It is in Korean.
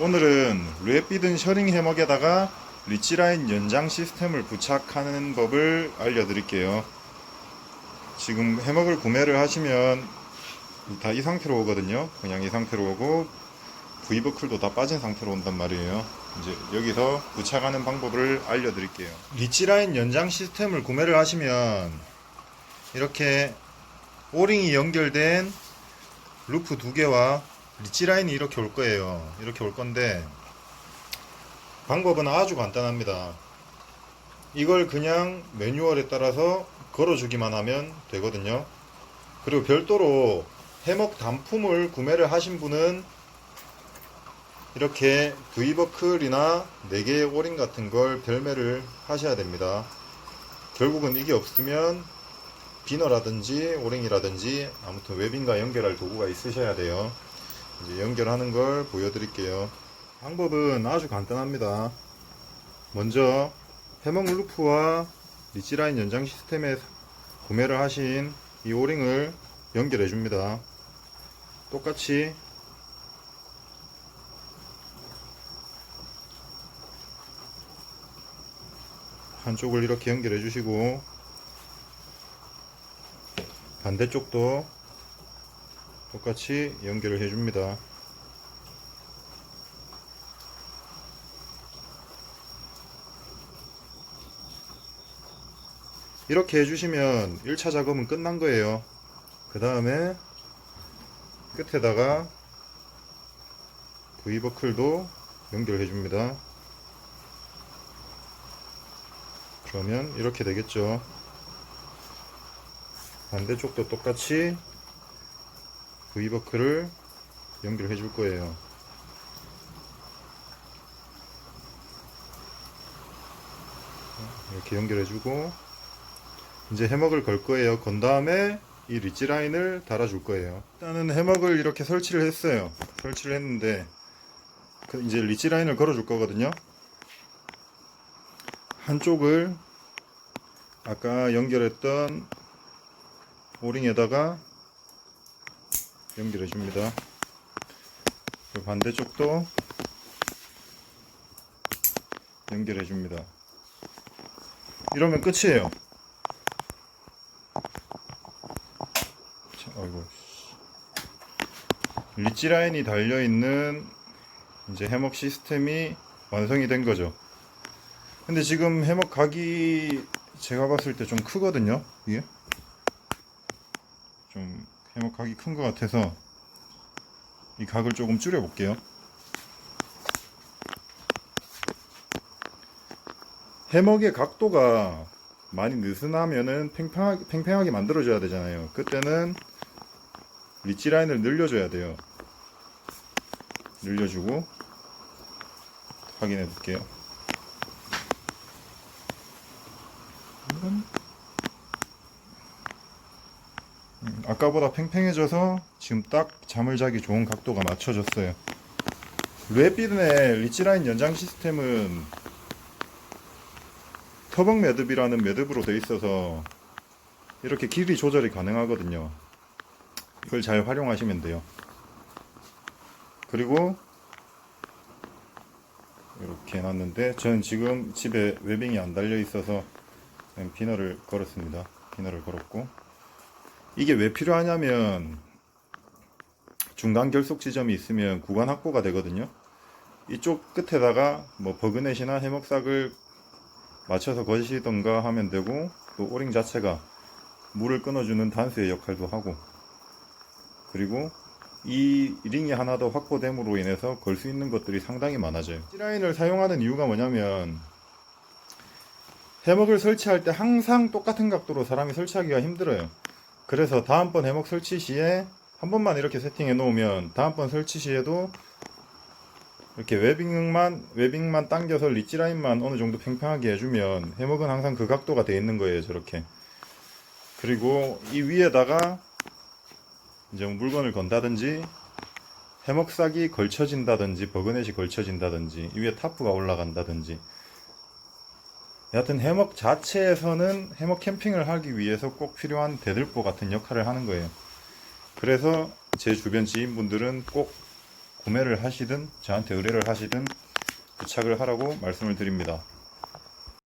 오늘은 랩비든 셔링 해먹에다가 리치라인 연장 시스템을 부착하는 법을 알려드릴게요. 지금 해먹을 구매를 하시면 다 이 상태로 오거든요. 그냥 이 상태로 오고 V버클도 다 빠진 상태로 온단 말이에요. 이제 여기서 부착하는 방법을 알려드릴게요. 리치라인 연장 시스템을 구매를 하시면 이렇게 오링이 연결된 루프 두 개와 리치 라인이 이렇게 올 거예요. 이렇게 올 건데 방법은 아주 간단합니다. 이걸 그냥 매뉴얼에 따라서 걸어주기만 하면 되거든요. 그리고 별도로 해먹 단품을 구매를 하신 분은 이렇게 V버클이나 4개의 오링 같은 걸 별매를 하셔야 됩니다. 결국은 이게 없으면 비너라든지 오링이라든지 아무튼 웹인과 연결할 도구가 있으셔야 돼요. 이제 연결하는 걸 보여드릴게요. 방법은 아주 간단합니다. 먼저 해먹 루프와 리치라인 연장 시스템에 구매를 하신 이 오링을 연결해 줍니다. 똑같이 한쪽을 이렇게 연결해 주시고 반대쪽도 똑같이 연결을 해줍니다. 이렇게 해주시면 1차 작업은 끝난 거예요. 그 다음에 끝에다가 V버클도 연결해 줍니다. 그러면 이렇게 되겠죠. 반대쪽도 똑같이 V버클을 연결해 줄 거예요. 이렇게 연결해 주고 이제 해먹을 걸 거예요. 건 다음에 이 리치 라인을 달아 줄 거예요. 일단은 해먹을 이렇게 설치를 했어요. 설치를 했는데 그 이제 리치 라인을 걸어 줄 거거든요. 한쪽을 아까 연결했던 오링에다가 연결해 줍니다. 그리고 반대쪽도 연결해 줍니다. 이러면 끝이에요. 자, 아이고. 리치 라인이 달려 있는 이제 해먹 시스템이 완성이 된 거죠. 근데 지금 해먹 각이 제가 봤을 때 좀 크거든요. 이게 좀 해먹 각이 큰 것 같아서 이 각을 조금 줄여 볼게요. 해먹의 각도가 많이 느슨하면은 팽팽하게, 팽팽하게 만들어줘야 되잖아요. 그때는 리치 라인을 늘려줘야 돼요. 늘려주고 확인해 볼게요. 이건 음, 아까보다 팽팽해져서 지금 딱 잠을 자기 좋은 각도가 맞춰졌어요. 랩비든의 리치라인 연장 시스템은 터벅 매듭이라는 매듭으로 되어 있어서 이렇게 길이 조절이 가능하거든요. 이걸 잘 활용하시면 돼요. 그리고 이렇게 해놨는데 저는 지금 집에 웨빙이 안 달려 있어서 그냥 비너를 걸었습니다. 비너를 걸었고 이게 왜 필요하냐면 중간 결속 지점이 있으면 구간 확보가 되거든요. 이쪽 끝에다가 뭐 버그넷이나 해먹삭을 맞춰서 거시던가 하면 되고 또 오링 자체가 물을 끊어주는 단수의 역할도 하고 그리고 이 링이 하나 더 확보됨으로 인해서 걸 수 있는 것들이 상당히 많아져요. C라인을 사용하는 이유가 뭐냐면 해먹을 설치할 때 항상 똑같은 각도로 사람이 설치하기가 힘들어요. 그래서 다음번 해먹 설치 시에 한 번만 이렇게 세팅해 놓으면 다음번 설치 시에도 이렇게 웨빙만 웨빙만 당겨서 리치 라인만 어느 정도 팽팽하게 해주면 해먹은 항상 그 각도가 돼 있는 거예요 저렇게. 그리고 이 위에다가 이제 뭐 물건을 건다든지 해먹삭이 걸쳐진다든지 버그넷이 걸쳐진다든지 이 위에 타프가 올라간다든지 여하튼 해먹 자체에서는 해먹 캠핑을 하기 위해서 꼭 필요한 대들보 같은 역할을 하는 거예요 그래서 제 주변 지인분들은 꼭 구매를 하시든 저한테 의뢰를 하시든 부착을 하라고 말씀을 드립니다.